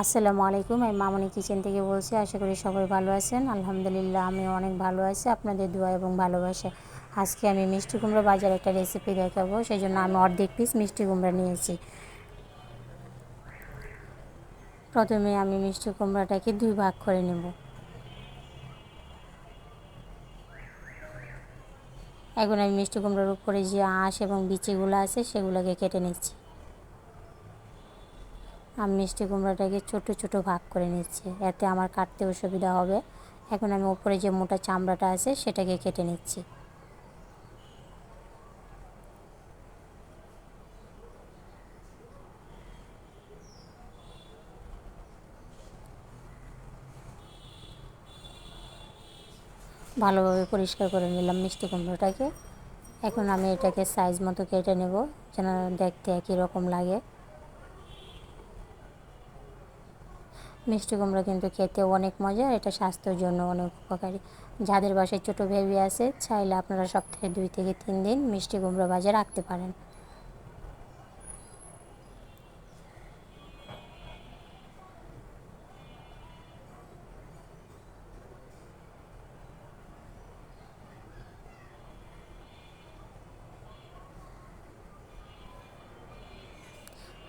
আসসালামু আলাইকুম, আমি মামনি কিচেন থেকে বলছি, আশা করি সবাই ভালো আছেন। আলহামদুলিল্লাহ আমি অনেক ভালো আছি। আপনাদের দোয়া এবং ভালোবাসা। আজকে আমি মিষ্টি কুমড়ো বাজার একটা রেসিপি দেখাবো সেই জন্য আমি অর্ধেক পিস মিষ্টি কুমড়া নিয়েছি। প্রথমে আমি মিষ্টি কুমড়াটাকে দুই ভাগ করে নেব। এখন আমি মিষ্টি কুমড়োর উপরে যে আঁশ এবং বিচিগুলো আছে, সেগুলোকে কেটে নিচ্ছি। আমি মিষ্টি কুমড়োটাকে ছোট ছোট ভাগ করে নিচ্ছি। এতে আমার কাটতে অসুবিধা হবে। এখন আমি উপরে যে মোটা চামড়াটা আছে, সেটাকে কেটে নিচ্ছি। ভালোভাবে পরিষ্কার করে নিলাম মিষ্টি কুমড়োটাকে। এখন আমি এটাকে সাইজ মতো কেটে নেব, যেন দেখতে একই রকম লাগে। মিষ্টি কুমড়া কিন্তু খেতে অনেক মজা, এটা স্বাস্থ্যের জন্য অনেক উপকারী। যাদের বাসায় ছোটো বেবি আছে, চাইলে আপনারা সপ্তাহে দুই থেকে তিন দিন মিষ্টি কুমড়ো ভাজা রাখতে পারেন।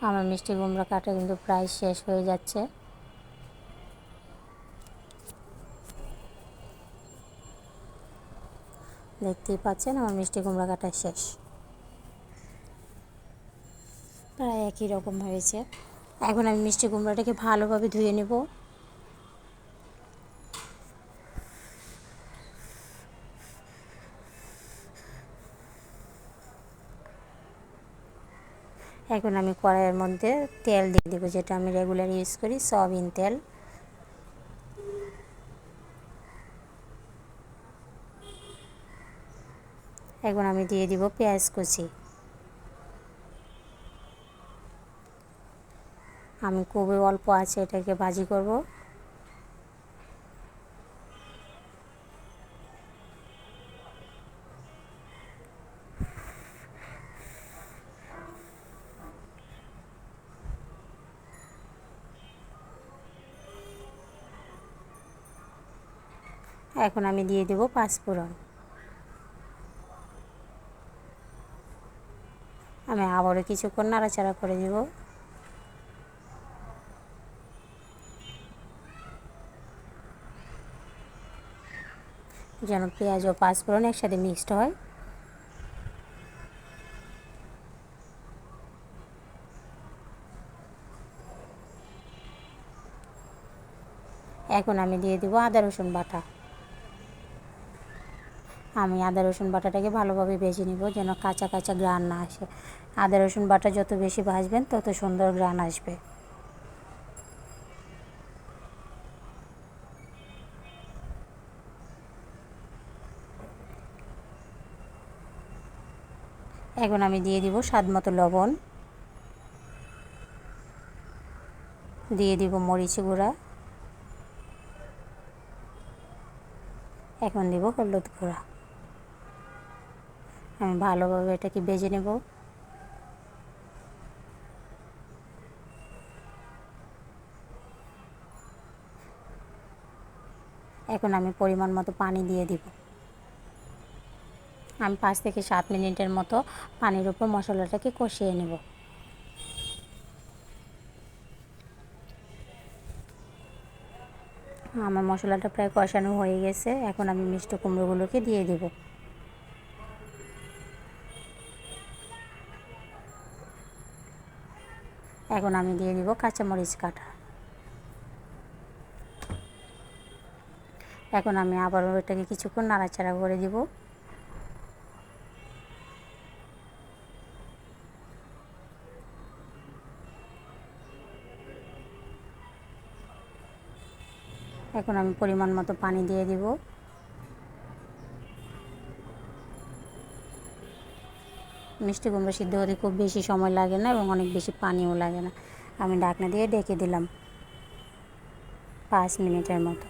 আমার মিষ্টি কুমড়া কাটা কিন্তু প্রায় শেষ হয়ে যাচ্ছে। দেখতেই পাচ্ছেন, আমার মিষ্টি কুমড়া কাটা শেষ। প্রায় একই রকম হয়েছে। এখন আমি মিষ্টি কুমড়াটাকে ভালোভাবে ধুয়ে নেব। এখন আমি কড়াইয়ের মধ্যে তেল দিয়ে দেবো, যেটা আমি রেগুলার ইউজ করি, সয়াবিন তেল। এখন আমি দিয়ে দিব পেঁয়াজ কুচি। আমি খুবই অল্প আছে এটাকে ভাজি করব। এখন আমি দিয়ে দেব পাঁচফোড়ন আমি আবারও কিছুক্ষণ নাড়াচাড়া করে দেব যেন পেঁয়াজ ও পাঁচফোড়ন একসাথে মিক্সড হয়। এখন আমি দিয়ে দেবো আদা রসুন বাটা। আমি আদা, রসুন বাটাটাকে ভালোভাবে ভেজে নিব যেন কাঁচা কাঁচা গ্রান না আসে। আদা, রসুন বাটা যত বেশি ভাজবেন তত সুন্দর গ্রান আসবে। এখন আমি দিয়ে দিব স্বাদ মতো লবণ। দিয়ে দিব মরিচ গুঁড়া। এখন দিব হলুদ গুঁড়া। আমি ভালোভাবে এটাকে বেজে নেব। এখন আমি পরিমাণ মতো পানি দিয়ে দিব। আমি পাঁচ থেকে সাত মিনিটের মতো পানির উপর মশলাটাকে কষিয়ে নেব। আমার মশলাটা প্রায় কষানো হয়ে গেছে। এখন আমি মিষ্টি কুমড়োগুলোকে দিয়ে দেবো। এখন আমি দিয়ে দিব কাঁচামরিচ কাটা। এখন আমি আবারও এটাকে কিছুক্ষণ নাড়াচাড়া করে দিব। এখন আমি পরিমাণ মতো পানি দিয়ে দিব। মিষ্টি কুমড়ো সিদ্ধ হতে খুব বেশি সময় লাগে না এবং অনেক বেশি পানিও লাগে না। আমি ডাকনা দিয়ে ডেকে দিলাম পাঁচ মিনিটের মতো।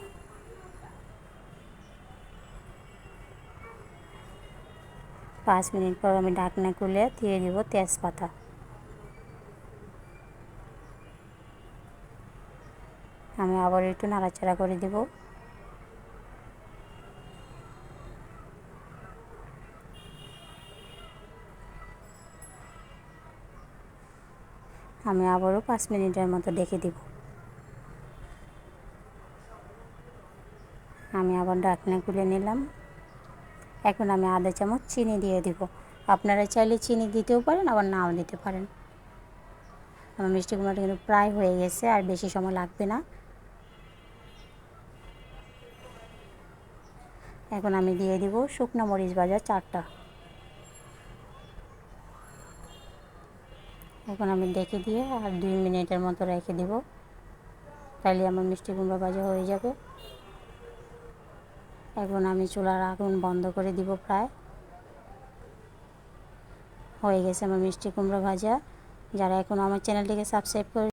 পাঁচ মিনিট পর আমি ডাকনা খুলে দিয়ে দিব তেজপাতা। আমি আবার একটু নাড়াচাড়া করে দিব। আমি আবারও পাঁচ মিনিটের মতো ডেকে দিব। আমি আবার ডাকনা খুলে নিলাম। এখন আমি আধা চামচ চিনি দিয়ে দিব। আপনারা চাইলে চিনি দিতেও পারেন, আবার নাও দিতে পারেন। আমার মিষ্টি কুমড়াটা কিন্তু প্রায় হয়ে গেছে, আর বেশি সময় লাগবে না। এখন আমি দিয়ে দিব শুকনো মরিচ ভাজা চারটা। এখন আমি দেখে দিয়ে আর দুই মিনিটের মতো রেখে দেব। তাইলে আমার মিষ্টি কুমড়া ভাজা হয়ে যাবে। এখন আমি চুলার আগুন বন্ধ করে দিব প্রায়। হয়ে গেছে আমার মিষ্টি কুমড়ো ভাজা। যারা এখন আমার চ্যানেলটিকে সাবস্ক্রাইব করে